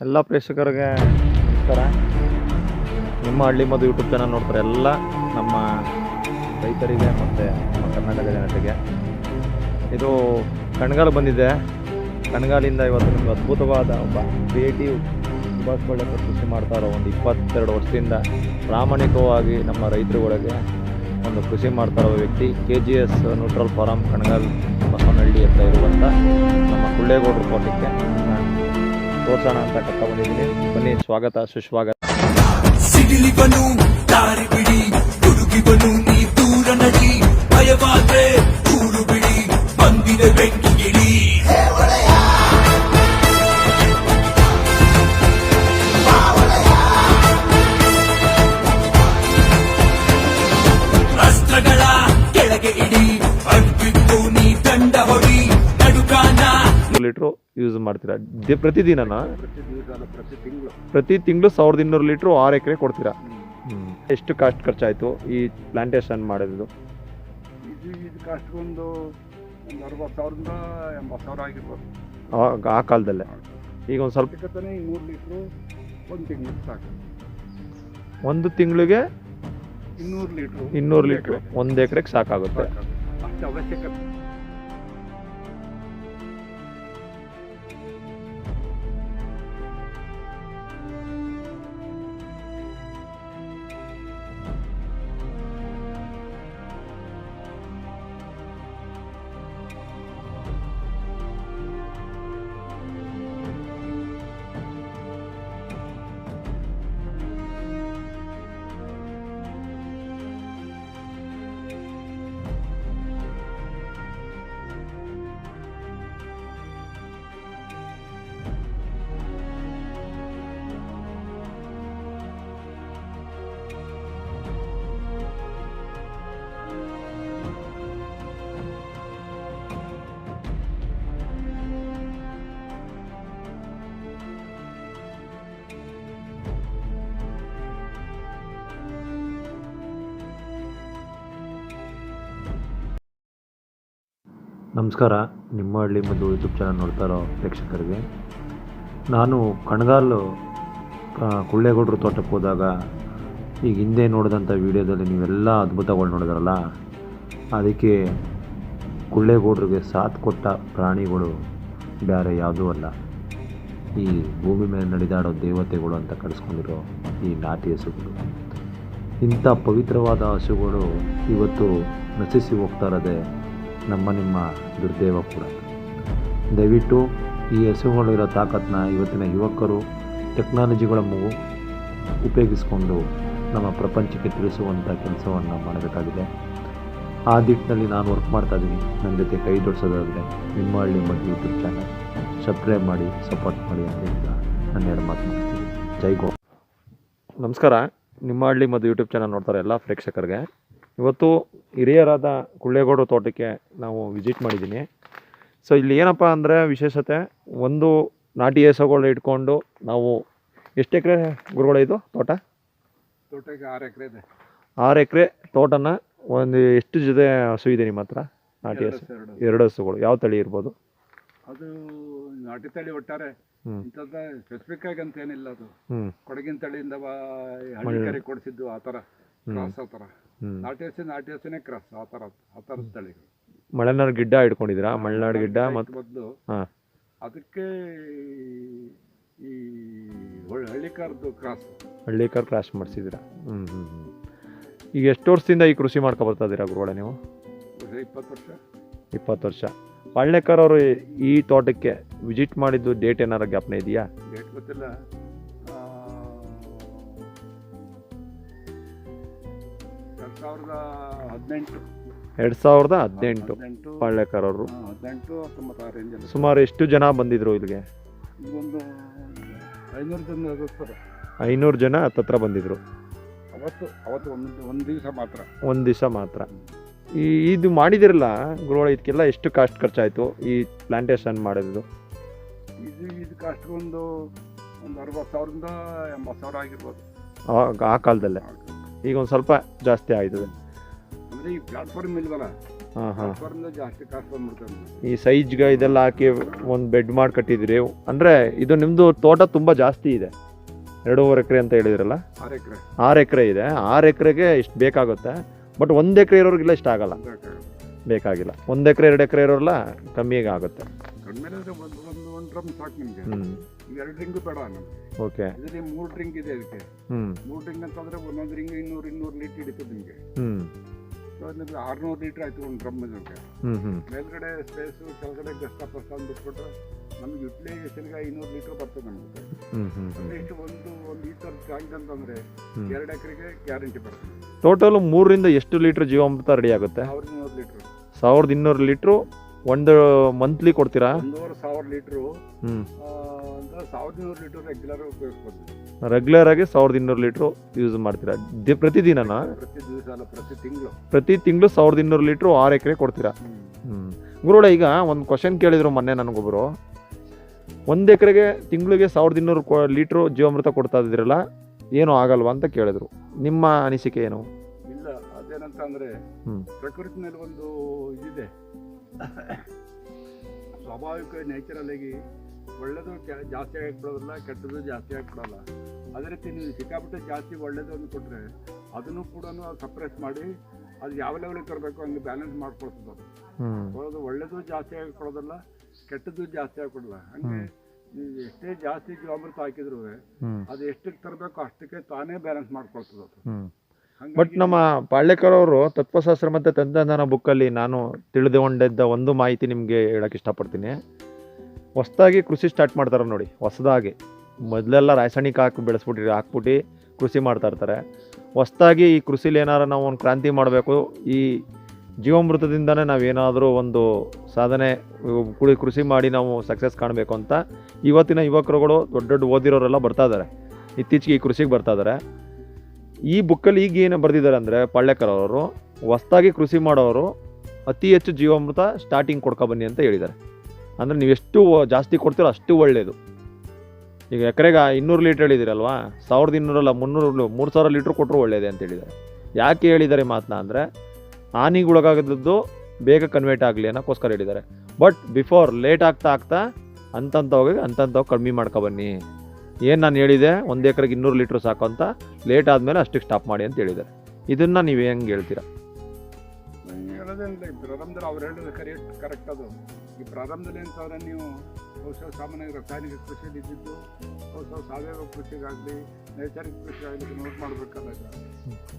ಎಲ್ಲ ಪ್ರೇಕ್ಷಕರಿಗೆ ನಮಸ್ಕಾರ. ನಿಮ್ಮ ಹಳ್ಳಿ ಮದುವೆ ಯೂಟ್ಯೂಬ್ ಚಾನಲ್ ನೋಡ್ತಾರೆ ಎಲ್ಲ ನಮ್ಮ ರೈತರಿಗೆ ಮತ್ತು ನಮ್ಮ ಕರ್ನಾಟಕ ಜನತೆಗೆ. ಇದು ಕಣ್ಗಾಲು ಬಂದಿದೆ. ಕಣ್ಗಾಲಿಂದ ಇವತ್ತು ನಿಮ್ಗೆ ಅದ್ಭುತವಾದ ಒಬ್ಬ ಕ್ರಿಯೇಟಿವ್ ಸುಭಾಷ್ ಬಳ್ಳೇಕರ್ ಕೃಷಿ ಮಾಡ್ತಾ ಇರೋ ಒಂದು ಇಪ್ಪತ್ತೆರಡು ವರ್ಷದಿಂದ ಪ್ರಾಮಾಣಿಕವಾಗಿ ನಮ್ಮ ರೈತರುಗಳಿಗೆ ಒಂದು ಕೃಷಿ ಮಾಡ್ತಾ ಇರೋ ವ್ಯಕ್ತಿ K G S neutral farm Kanagal Basavanahalli ಅಂತ ಇರುವಂಥ ನಮ್ಮ ಕುಳ್ಳೇಗೌಡರು ತೋಟಕ್ಕೆ ನಾನು ತೋರ್ಸೋಣ ಅಂತ ಕರ್ಕ ಬಂದಿದ್ದೀನಿ. ಬನ್ನಿ, ಸ್ವಾಗತ, ಸುಸ್ವಾಗತ. ಸಿಡಿಲಿವನು ದಾರಿ ಬಿಡಿ ಹುಡುಗಿವನು ನೀ ದೂರ ನಡಿ, ಭಯವಾದ್ರೆ ದೂರು ಬಿಡಿ, ಬಂದಿದೆ ಬೆಂಕಿ. ಯೂಸ್ ಮಾಡ್ತೀರಾ? ಪ್ರತಿದಿನನಾ ಪ್ರತಿ ದಿನ ಪ್ರತಿ ತಿಂಗಳು ಸಾವಿರದ ಇನ್ನೂರು ಲೀಟ್ರು ಆರು ಎಕರೆ ಕೊಡ್ತೀರಾ? ಎಷ್ಟು ಕಾಸ್ಟ್ ಖರ್ಚಾಯಿತು ಈ ಪ್ಲಾಂಟೇಶನ್ ಮಾಡೋದು ಕಾಸ್ಟ್ ಒಂದು ಒಂದು ಅರವತ್ತು ಸಾವಿರದಿಂದ ಎಂಬತ್ತು ಸಾವಿರ ಆಗಿರ್ಬೋದು. ಆ- ಕಾಲದಲ್ಲೇ? ಈಗ ಒಂದು ಸ್ವಲ್ಪ ಲೀಟ್ರು ಒಂದು ತಿಂಗಳು ಸಾಕು. ಒಂದು ತಿಂಗಳಿಗೆ ಇನ್ನೂರು ಲೀಟ್ರು. ಇನ್ನೂರು ಲೀಟ್ರು. ಒಂದು ಎಕರೆಗೆ ಸಾಕಾಗುತ್ತೆ. ಅವಶ್ಯಕತೆ. ನಮಸ್ಕಾರ. ನಿಮ್ಮ ಹಳ್ಳಿ ಮತ್ತು ಯೂಟ್ಯೂಬ್ ಚಾನಲ್ ನೋಡ್ತಾ ಇರೋ ಪ್ರೇಕ್ಷಕರಿಗೆ. ನಾನು ಕಣಗಾಲು ಕುಳ್ಳೇಗೌಡರು ತೋಟಕ್ಕೆ ಹೋದಾಗ ಈಗ ಹಿಂದೆ ನೋಡಿದಂಥ ವಿಡಿಯೋದಲ್ಲಿ ನೀವೆಲ್ಲ ಅದ್ಭುತಗಳು ನೋಡಿದ್ರಲ್ಲ? ಅದಕ್ಕೆ ಕುಳ್ಳೇಗೌಡರಿಗೆ ಸಾಥ್ ಕೊಟ್ಟ ಪ್ರಾಣಿಗಳು ಬೇರೆ ಯಾವುದೂ ಅಲ್ಲ. ಈ ಭೂಮಿ ಮೇಲೆ ನಡೆದಾಡೋ ದೇವತೆಗಳು ಅಂತ ಕರೆಸ್ಕೊಂಡಿರೋ ಈ ನಾಟಿ ಹಸುಗಳು. ಇಂಥ ಪವಿತ್ರವಾದ ಹಸುಗಳು ಇವತ್ತು ನಶಿಸಿ ಹೋಗ್ತಾ ಇರೋದೇ ನಮ್ಮ ನಿಮ್ಮ ದುರ್ದೈವ ಕೂಡ ದಯವಿಟ್ಟು ಈ ಹೆಸರುಗಳಿರೋ ತಾಕತ್ತನ್ನ ಇವತ್ತಿನ ಯುವಕರು, ಟೆಕ್ನಾಲಜಿಗಳ ಮಗು ಉಪಯೋಗಿಸ್ಕೊಂಡು ನಮ್ಮ ಪ್ರಪಂಚಕ್ಕೆ ತಿಳಿಸುವಂಥ ಕೆಲಸವನ್ನು ಮಾಡಬೇಕಾಗಿದೆ. ಆ ದಿಟ್ಟಿನಲ್ಲಿ ನಾನು ವರ್ಕ್ ಮಾಡ್ತಾ ಇದ್ದೀನಿ. ನನ್ನ ಜೊತೆ ಕೈ ಜೋಡಿಸೋದಾದರೆ ನಿಮ್ಮ ಹಳ್ಳಿ ಮತ್ತು ಯೂಟ್ಯೂಬ್ ಚಾನಲ್ ಸಬ್ಸ್ಕ್ರೈಬ್ ಮಾಡಿ ಸಪೋರ್ಟ್ ಮಾಡಿ ಅಂತ ನಾನು ಎರಡು ಮಾತು ಮಾಡ್ತೀನಿ ಜೈ ಗೋ ನಮಸ್ಕಾರ. ನಿಮ್ಮ ಹಳ್ಳಿ ಮತ್ತು ಯೂಟ್ಯೂಬ್ ಚಾನಲ್ ನೋಡ್ತಾರೆ ಎಲ್ಲ ಪ್ರೇಕ್ಷಕರಿಗೆ. ಇವತ್ತು ಹಿರಿಯರಾದ ಕುಳ್ಳೇಗೌಡ ತೋಟಕ್ಕೆ ನಾವು ವಿಸಿಟ್ ಮಾಡಿದ್ದೀನಿ. ಸೊ ಇಲ್ಲಿ ಏನಪ್ಪ ಅಂದರೆ ವಿಶೇಷತೆ ಒಂದು ನಾಟಿ ಹೆಸಗಳು ಇಟ್ಕೊಂಡು ನಾವು ಎಷ್ಟು ಎಕರೆ ಗುರುಗಳ ಇದು ತೋಟ? ತೋಟಕ್ಕೆ ಆರು ಎಕರೆ ಇದೆ. ಆರು ಎಕರೆ ತೋಟನ ಒಂದು ಎಷ್ಟು ಜೊತೆ ಹಸು ಇದೆ ನಿಮ್ಮ ಹತ್ರ? ನಾಟಿ ಹಸು. ಎರಡು ಹಸುಗಳು. ಯಾವ ತಳಿ ಇರ್ಬೋದು? ಅದು ನಾಟಿ ತಳಿ ಒಟ್ಟಾರೆ ಇಂಥದ್ದು ಸ್ಪೆಸಿಫಿಕ್ ಆಗಿ ಅಂತ ಏನಿಲ್ಲ ಅದು. ಕೊಡಗಿನ ತಳಿಯಿಂದ ಕೊಡಿಸಿದ್ದು ಆ ಥರ ಹ್ಮ್. ಕ್ರಾಸ್ ಆ ಥರ ನಾಟಿ ಹಸಿ ನಾಟಿ ಹಸಿನೇ ಕ್ರಾಸ್ ಆ ಥರ ಆ ಥರದ ತಳಿಗಳು ಮಳೆನಾಡು ಗಿಡ್ಡ ಇಟ್ಕೊಂಡಿದ್ದೀರಾ? ಮಲೆನಾಡು ಗಿಡ್ಡ ಮತ್ತು ಬದಲು ಅದಕ್ಕೆ ಈ ಒಳ್ಳೆ ಹಳ್ಳಿಕಾರದ್ದು ಕ್ರಾಸ್ ಹಳ್ಳಿಕಾರ್ ಕ್ರಾಸ್ ಮಾಡಿಸಿದ್ದೀರಾ? ಹ್ಞೂ ಹ್ಞೂ ಹ್ಞೂ ಈಗ ಎಷ್ಟು ವರ್ಷದಿಂದ ಈ ಕೃಷಿ ಮಾಡ್ಕೊ ಬರ್ತಾ ಇದ್ದೀರಾ ಗುರುಗಳೇ ನೀವು? ಇಪ್ಪತ್ತು ವರ್ಷ. ಇಪ್ಪತ್ತು ವರ್ಷ. ಪಳ್ಳೆಕರ್ ಅವರು ಈ ತೋಟಕ್ಕೆ ವಿಸಿಟ್ ಮಾಡಿದ್ದು ಡೇಟ್ ಏನಾರ ಜ್ಞಾಪನ ಇದೆಯಾ? ಡೇಟ್ ಗೊತ್ತಿಲ್ಲ. ಸಾವಿರದ ಹದಿನೆಂಟು. ಎರಡು ಸಾವಿರದ ಹದಿನೆಂಟು ಹದಿನೆಂಟು ಅವರು ಆ, ಹದಿನೆಂಟು ಹತ್ತೊಂಬತ್ತು ಆ ರೇಂಜಲ್ಲಿ. ಸುಮಾರು ಎಷ್ಟು ಜನ ಬಂದಿದ್ರು ಇಲ್ಲಿಗೆ? ಒಂದು ಐನೂರು ಜನ ಇರ್ತಾರೆ ಐನೂರು ಜನ ಹತ್ತತ್ರ ಬಂದಿದ್ರು. ಅವತ್ತು ಅವತ್ತು ಒಂದು ಒಂದು ದಿವಸ ಮಾತ್ರ. ಒಂದು ದಿವಸ ಮಾತ್ರ. ಈ ಇದು ಮಾಡಿದಿರಲ್ಲ ಗುರುಗಳ ಇದಕ್ಕೆಲ್ಲ ಎಷ್ಟು ಕಾಸ್ಟ್ ಖರ್ಚಾಯಿತು ಈ ಪ್ಲಾಂಟೇಶನ್ ಮಾಡಿದ್ರು ಇದು ಇದು ಒಂದು ಒಂದು ಅರವತ್ತು ಸಾವಿರದಿಂದ ಎಂಬತ್ತು ಸಾವಿರ ಆಗಿರ್ಬೋದು. ಆ- ಆ ಕಾಲದಲ್ಲೇ. ಈಗ ಒಂದು ಸ್ವಲ್ಪ ಜಾಸ್ತಿ ಆಯ್ತದೆ. ಅಂದರೆ ಈ ಪ್ಲಾಟ್ಫಾರ್ಮ್ ಇಲ್ವಲ್ಲ? ಹಾಂ ಹಾಂ. ಜಾಸ್ತಿ ಕಾಸ್ಟ್ ನಮ್ಗೆ. ಈ ಸೈಜ್ಗೆ ಇದೆಲ್ಲ ಹಾಕಿ ಒಂದು ಬೆಡ್ ಮಾಡಿ ಕಟ್ಟಿದ್ರಿ ಅಂದರೆ ಇದು ನಿಮ್ಮದು ತೋಟ ತುಂಬ ಜಾಸ್ತಿ ಇದೆ. ಎರಡೂವರೆ ಎಕರೆ ಅಂತ ಹೇಳಿದ್ರಲ್ಲ? ಆರು ಎಕರೆ. ಆರು ಎಕರೆ ಇದೆ. ಆರು ಎಕರೆಗೆ ಇಷ್ಟು ಬೇಕಾಗುತ್ತೆ. ಬಟ್ ಒಂದು ಎಕರೆ ಇರೋರಿಗೆಲ್ಲ ಇಷ್ಟ ಆಗಲ್ಲ. ಬೇಕಾಗಿಲ್ಲ. ಒಂದು ಎಕರೆ ಎರಡು ಎಕರೆ ಇರೋರಲ್ಲ ಕಮ್ಮಿಗೆ ಆಗುತ್ತೆ. ಕಡಿಮೆ ಒಂದು ಒಂದು ಒಂದು ಡ್ರಮ್ ಸಾಕು ನಿಮಗೆ. ಹ್ಞೂ ಎರಡು ಡ್ರಿಂಕ್ ಬೇಡ ನಮ್ಗೆ ಓಕೆ ಇದರಲ್ಲಿ ಮೂರು ಡ್ರಿಂಕ್ ಇದೆ ಅದಕ್ಕೆ. ಮೂರು ಡ್ರಿಂಕ್ ಅಂತಂದ್ರೆ ಒಂದೊಂದು ರಿಂಗ್ ಇನ್ನೂರು ಇನ್ನೂರು ಲೀಟರ್ ಹಿಡಿತದೆ ನಿಮಗೆ. ಹ್ಞೂ ಸೊ ನಿಮಗೆ ಆರುನೂರು ಲೀಟರ್ ಆಯ್ತು ಒಂದು ಡ್ರಮ್ ಇದಕ್ಕೆ. ಹ್ಞೂ ಹ್ಞೂ ಮೇಲ್ಗಡೆ ಸ್ಪೇಸು ಕೆಳಗಡೆ ಗಸ್ತ ಪಸ್ತ ಅಂತ ಬಿಟ್ಬಿಟ್ರೆ ನಮ್ಗೆ ಯುಟಿಲೈಸೇಷನ್ಗೆ ಐನೂರು ಲೀಟರ್ ಬರ್ತದೆ ನಮಗೆ. ಹ್ಞೂ ಹ್ಞೂ ಅಂದ್ರೆ ಇಷ್ಟು ಒಂದು ಒಂದು ಈ ಥರ ಅಂತಂದ್ರೆ ಎರಡು ಎಕರೆಗೆ ಗ್ಯಾರಂಟಿ ಬರ್ತದೆ. ಟೋಟಲ್ ಮೂರರಿಂದ ಎಷ್ಟು ಲೀಟರ್ ಜೀವಾಮೃತ ರೆಡಿ ಆಗುತ್ತೆ? ಸಾವಿರದ ಇನ್ನೂರು ಲೀಟರ್ ಸಾವಿರದ ಇನ್ನೂರು ಲೀಟ್ರು ಒಂದು ಮಂತ್ಲಿ ಕೊಡ್ತೀರಾ? ಒಂದೂವರೆ ಸಾವಿರ ಲೀಟ್ರು ಹ್ಞೂ ಸಾವಿರದ ಇನ್ನೂರು ಲೀಟರ್ ರೆಗ್ಯುಲರ್ ಉಪಯೋಗಿಸ್ಬೋದು ರೆಗ್ಯುಲರ್ ಆಗಿ ಸಾವಿರದ ಇನ್ನೂರು ಲೀಟ್ರು ಯೂಸ್ ಮಾಡ್ತೀರಾ? ದಿ ಪ್ರತಿದಿನನಾ ಪ್ರತಿ ದಿವಸ ಅಲ್ಲ ಪ್ರತಿ ತಿಂಗಳು. ಪ್ರತಿ ತಿಂಗಳು ಸಾವಿರದ ಇನ್ನೂರು ಲೀಟ್ರು ಆರು ಎಕರೆ ಕೊಡ್ತೀರಾ? ಹ್ಞೂ ಗುರುಗಳ ಈಗ ಒಂದು ಕ್ವಶನ್ ಕೇಳಿದ್ರು ಮೊನ್ನೆ ನನಗೊಬ್ಬರು ಒಂದು ಎಕರೆಗೆ ತಿಂಗಳಿಗೆ ಸಾವಿರದ ಇನ್ನೂರು ಕೊ ಲೀಟ್ರು ಜೀವಾಮೃತ ಕೊಡ್ತಾ ಇದ್ದೀರಲ್ಲ ಏನೂ ಆಗಲ್ವಾ ಅಂತ ಕೇಳಿದ್ರು. ನಿಮ್ಮ ಅನಿಸಿಕೆ ಏನು? ಇಲ್ಲ ಅದೇನಂತ ಅಂದ್ರೆ ಹ್ಮ್. ಪ್ರಕೃತಿನಲ್ಲಿ ಒಂದು ಇದಿದೆ. ಸ್ವಾಭಾವಿಕ ನೇಚರಲ್ ಆಗಿ ಒಳ್ಳೇದು ಕೆ- ಜಾಸ್ತಿ ಆಗಿಬಿಡೋದಿಲ್ಲ ಕೆಟ್ಟದ್ದು ಜಾಸ್ತಿ ಆಗಿಬಿಡೋಲ್ಲ. ಅದೇ ರೀತಿ ನೀವು ಸಿಕ್ಕಾಪಟ್ಟೆ ಜಾಸ್ತಿ ಒಳ್ಳೇದು ಅಂತ ಕೊಟ್ಟರೆ ಅದನ್ನು ಕೂಡ ಸಪ್ರೆಸ್ ಮಾಡಿ ಅದು ಯಾವ ಲೆವೆಲಿಗೆ ತರಬೇಕು ಹಂಗೆ ಬ್ಯಾಲೆನ್ಸ್ ಮಾಡ್ಕೊಳ್ತದೆ ಅದು. ಒಳ್ಳೆಯದು ಜಾಸ್ತಿ ಆಗಿಕೊಡೋದಿಲ್ಲ ಕೆಟ್ಟದ್ದು ಜಾಸ್ತಿ ಆಗಿಕೊಡಲ್ಲ ಹಂಗೆ ನೀವು ಎಷ್ಟೇ ಜಾಸ್ತಿ ಜೀವಾಮೃತ ಹಾಕಿದ್ರು ಅದು ಎಷ್ಟಕ್ಕೆ ತರಬೇಕು ಅಷ್ಟಕ್ಕೆ ತಾನೇ ಬ್ಯಾಲೆನ್ಸ್ ಮಾಡ್ಕೊಳ್ತದೆ ಬಟ್ ನಮ್ಮ ಪಾಳ್ಯಕರ್ ಅವರು ತತ್ವಶಾಸ್ತ್ರ ಮತ್ತು ತಂತ್ರಜ್ಞಾನ ಬುಕ್ಕಲ್ಲಿ ನಾನು ತಿಳಿದುಕೊಂಡಿದ್ದ ಒಂದು ಮಾಹಿತಿ ನಿಮಗೆ ಹೇಳೋಕ್ಕೆ ಇಷ್ಟಪಡ್ತೀನಿ. ಹೊಸದಾಗಿ ಕೃಷಿ ಸ್ಟಾರ್ಟ್ ಮಾಡ್ತಾರೆ ನೋಡಿ, ಹೊಸದಾಗಿ. ಮೊದಲೆಲ್ಲ ರಾಸಾಯನಿಕ ಹಾಕಿ ಬೆಳೆಸ್ಬಿಟ್ಟು ಹಾಕ್ಬಿಟ್ಟು ಕೃಷಿ ಮಾಡ್ತಾ ಇರ್ತಾರೆ. ಹೊಸದಾಗಿ ಈ ಕೃಷಿಲಿ ಏನಾರ ನಾವು ಒಂದು ಕ್ರಾಂತಿ ಮಾಡಬೇಕು, ಈ ಜೀವಾಮೃತದಿಂದನೇ ನಾವೇನಾದರೂ ಒಂದು ಸಾಧನೆ ಕುಳಿ ಕೃಷಿ ಮಾಡಿ ನಾವು ಸಕ್ಸಸ್ ಕಾಣಬೇಕು ಅಂತ ಇವತ್ತಿನ ಯುವಕರುಗಳು ದೊಡ್ಡ ದೊಡ್ಡ ಓದಿರೋರೆಲ್ಲ ಬರ್ತಾ ಇದ್ದಾರೆ ಇತ್ತೀಚೆಗೆ ಈ ಕೃಷಿಗೆ ಬರ್ತಾ ಇದ್ದಾರೆ ಈ ಬುಕ್ಕಲ್ಲಿ ಈಗ ಏನು ಬರೆದಿದ್ದಾರೆ ಅಂದರೆ ಪಾಳ್ಯಕರ್ ಅವರು ಹೊಸ್ದಾಗಿ ಕೃಷಿ ಮಾಡೋರು ಅತಿ ಹೆಚ್ಚು ಜೀವಾಮೃತ ಸ್ಟಾರ್ಟಿಂಗ್ ಕೊಡ್ಕೊ ಬನ್ನಿ ಅಂತ ಹೇಳಿದ್ದಾರೆ. ಅಂದರೆ ನೀವು ಎಷ್ಟು ಜಾಸ್ತಿ ಕೊಡ್ತೀರೋ ಅಷ್ಟು ಒಳ್ಳೆಯದು ಈಗ ಎಕರೆಗೆ ಇನ್ನೂರು ಲೀಟ್ರ್ ಹೇಳಿದಿರಲ್ವಾ ಸಾವಿರದ ಇನ್ನೂರಲ್ಲ ಮುನ್ನೂರು, ಮೂರು ಸಾವಿರ ಲೀಟ್ರ್ ಕೊಟ್ಟರು ಒಳ್ಳೆಯದೇ ಅಂತ ಹೇಳಿದ್ದಾರೆ. ಯಾಕೆ ಹೇಳಿದ್ದಾರೆ ಮಾತನ್ನ ಅಂದರೆ ಹಾನಿಗೊಳಗಾಗದ್ದು ಬೇಗ ಕನ್ವರ್ಟ್ ಆಗಲಿ ಅನ್ನೋಕ್ಕೋಸ್ಕರ ಹೇಳಿದ್ದಾರೆ. ಬಟ್ ಬಿಫೋರ್ ಲೇಟ್ ಆಗ್ತಾ ಆಗ್ತಾ ಅಂತಂಥವಾಗ ಅಂತಂಥವಾಗ ಕಡಿಮೆ ಮಾಡ್ಕೊ ಬನ್ನಿ. ಏನು ನಾನು ಹೇಳಿದೆ? ಒಂದು ಎಕರೆಗೆ ಇನ್ನೂರು ಲೀಟ್ರ್ ಸಾಕು ಅಂತ ಲೇಟ್ ಆದಮೇಲೆ ಅಷ್ಟಕ್ಕೆ ಸ್ಟಾಪ್ ಮಾಡಿ ಅಂತ ಹೇಳಿದ್ದಾರೆ. ಇದನ್ನು ನೀವು ಹೆಂಗೆ ಹೇಳ್ತೀರಾ? ಹೇಳೋದೇನಿಲ್ಲ ಈ ಪ್ರಾರಂಭದಲ್ಲಿ ಅವ್ರು ಹೇಳೋದು ಕರೆಕ್ಟ್ ಕರೆಕ್ಟ್ ಅದು. ಈ ಪ್ರಾರಂಭದಲ್ಲಿ ಅಂತಂದ್ರೆ ನೀವು ಔಷಧ ಸಾಮಾನ್ಯ ರಾಸಾಯನಿಕ ಕೃಷಿಯಲ್ಲಿ ಇದ್ದಿದ್ದು ಔಷಧ ಸಾವಯವ ಕೃಷಿಗಾಗಲಿ ನೈಸರ್ಗಿಕ ಕೃಷಿಗಾಗಲಿ ನೋಟ್ ಮಾಡಬೇಕಾದಾಗ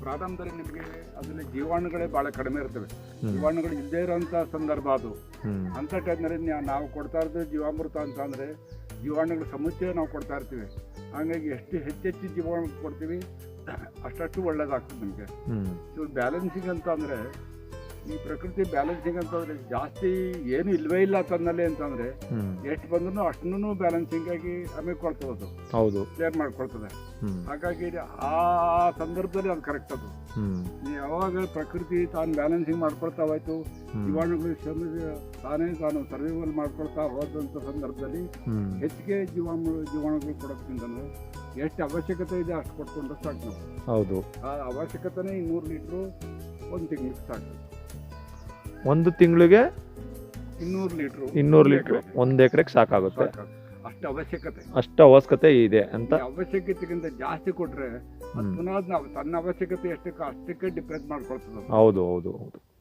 ಪ್ರಾರಂಭದಲ್ಲಿ ನಿಮಗೆ ಅದರಲ್ಲಿ ಜೀವಾಣುಗಳೇ ಭಾಳ ಕಡಿಮೆ ಇರ್ತವೆ. ಜೀವಾಣುಗಳು ಇಲ್ಲದೇ ಇರೋಂಥ ಸಂದರ್ಭ ಅದು. ಅಂತ ಅಂಥ ಟೈಮ್ನಲ್ಲಿ ನಾವು ಕೊಡ್ತಾ ಇರೋದು ಜೀವಾಮೃತ ಅಂತ ಅಂದರೆ ಜೀವಾಣುಗಳ ಸಮಸ್ಯೆ ನಾವು ಕೊಡ್ತಾ ಇರ್ತೀವಿ. ಹಾಗಾಗಿ ಎಷ್ಟು ಹೆಚ್ಚೆಚ್ಚು ಜೀವಾಣು ಕೊಡ್ತೀವಿ? ಅಷ್ಟಷ್ಟು ಒಳ್ಳೇದಾಗ್ತದೆ ನಮಗೆ. ಇವ್ರು ಬ್ಯಾಲೆನ್ಸಿಂಗ್ ಅಂತ ಅಂದರೆ ಈ ಪ್ರಕೃತಿ ಬ್ಯಾಲೆನ್ಸಿಂಗ್ ಅಂತಂದ್ರೆ ಜಾಸ್ತಿ ಏನು ಇಲ್ವೇ ಇಲ್ಲ ತನ್ನಲ್ಲಿ ಅಂತಂದ್ರೆ ಎಷ್ಟು ಬಂದ್ರು ಅಷ್ಟನ್ನು ಬ್ಯಾಲೆನ್ಸಿಂಗ್ ಆಗಿ ಆಮೇಲೆ ಕೊಡ್ತದೆ ಅದು ಹೌದು. ಕ್ಲಿಯರ್ ಮಾಡ್ಕೊಳ್ತದೆ. ಹಾಗಾಗಿ ಆ ಸಂದರ್ಭದಲ್ಲಿ ಅದು ಕರೆಕ್ಟ್ ಅದು. ಯಾವಾಗ ಪ್ರಕೃತಿ ತಾನು ಬ್ಯಾಲೆನ್ಸಿಂಗ್ ಮಾಡ್ಕೊಳ್ತಾ ಹೋಯ್ತು ಜೀವಾಣುಗಳು ತಾನೇ ತಾನು ಸರ್ವೈವಲ್ ಮಾಡ್ಕೊಳ್ತಾ ಹೋದಂತ ಸಂದರ್ಭದಲ್ಲಿ ಹೆಚ್ಚಿಗೆ ಜೀವಾಣು ಜೀವಾಣುಗಳು ಕೊಡೋದ್ರಿಂದಲೂ ಎಷ್ಟು ಅವಶ್ಯಕತೆ ಇದೆ ಅಷ್ಟು ಕೊಟ್ಕೊಂಡ್ರೆ ಸಾಕು ನಾವು. ಹೌದು. ಆ ಅವಶ್ಯಕತೆನೇ ಇನ್ನೂರು ಲೀಟ್ರು ಒಂದು ತಿಂಗಳಿಗೆ ಸಾಕು. ಒಂದು ತಿಂಗಳಿಗೆ ಇನ್ನೂರು ಲೀಟ್ರು. ಇನ್ನೂರು ಲೀಟ್ರ್. ಒಂದು ಎಕರೆಗೆ ಸಾಕಾಗುತ್ತೆ. ಸಾಕು. ಅಷ್ಟು ಅವಶ್ಯಕತೆ. ಅಷ್ಟು ಅವಶ್ಯಕತೆ ಇದೆ ಅಂತ. ಅವಶ್ಯಕತೆಗಿಂತ ಜಾಸ್ತಿ ಕೊಟ್ರೆ. ಪುನಃ ನಾವು ತನ್ನ ಅವಶ್ಯಕತೆ ಎಷ್ಟಕ್ಕೆ ಅಷ್ಟಕ್ಕೆ ಡಿಪೆಂಡ್ ಮಾಡ್ಕೊಳ್ತದೆ. ಹೌದು ಹೌದು ಹೌದು.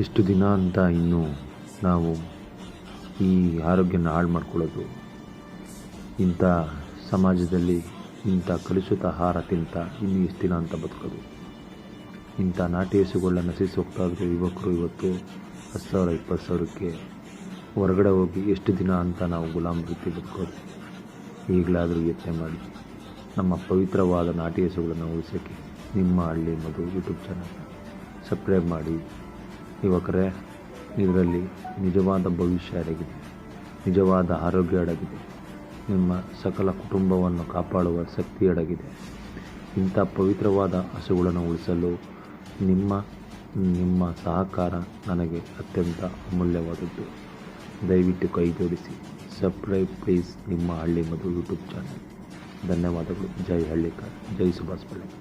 ಇಷ್ಟು ದಿನ ಅಂತ ಇನ್ನು ನಾವು ಈ ಆರೋಗ್ಯನ ಹಾಳು ಮಾಡ್ಕೊಳ್ಳೋದು. ಇಂಥ ಸಮಾಜದಲ್ಲಿ ಇಂಥ ಕಲುಷಿತ ಆಹಾರ ತಿಂತ ಇನ್ನು ಇಷ್ಟು ದಿನ ಅಂತ ಬದುಕೋದು. ಇಂಥ ನಾಟಿ ಹಸುಗಳನ್ನ ನಶಿಸಿ ಹೋಗ್ತಾ ಇದ್ರು ಯುವಕರು ಇವತ್ತು ಹತ್ತು ಸಾವಿರ, ಇಪ್ಪತ್ತು ಸಾವಿರಕ್ಕೆ ಹೊರಗಡೆ ಹೋಗಿ ಎಷ್ಟು ದಿನ ಅಂತ ನಾವು ಗುಲಾಮ್ ರೀತಿ ಬದುಕೋದು. ಈಗಲಾದರೂ ಯೋಚನೆ ಮಾಡಿ. ನಮ್ಮ ಪವಿತ್ರವಾದ ನಾಟಿ ಹಸುಗಳನ್ನು ಉಳಿಸೋಕ್ಕೆ ನಿಮ್ಮ ಹಳ್ಳಿ ಮಧು ಯೂಟ್ಯೂಬ್ ಚಾನಲ್ ಸಬ್ಸ್ಕ್ರೈಬ್ ಮಾಡಿ. ಯುವಕರೇ, ಇದರಲ್ಲಿ ನಿಜವಾದ ಭವಿಷ್ಯ ಅಡಗಿದೆ. ನಿಜವಾದ ಆರೋಗ್ಯ ಅಡಗಿದೆ. ನಿಮ್ಮ ಸಕಲ ಕುಟುಂಬವನ್ನು ಕಾಪಾಡುವ ಶಕ್ತಿ ಅಡಗಿದೆ. ಇಂಥ ಪವಿತ್ರವಾದ ಹಸುಗಳನ್ನು ಉಳಿಸಲು ನಿಮ್ಮ ನಿಮ್ಮ ಸಹಕಾರ ನನಗೆ ಅತ್ಯಂತ ಅಮೂಲ್ಯವಾದದ್ದು. ದಯವಿಟ್ಟು ಕೈ ಜೋಡಿಸಿ. ಸಬ್ಸ್ಕ್ರೈಬ್ ಪ್ಲೀಸ್ ನಿಮ್ಮ ಹಳ್ಳಿ ಮಧು ಯೂಟ್ಯೂಬ್ ಚಾನಲ್. ಧನ್ಯವಾದಗಳು. ಜೈ ಹಳ್ಳಿಕರ್. ಜೈ ಸುಭಾಷ್ ಪಳ್ಳಿ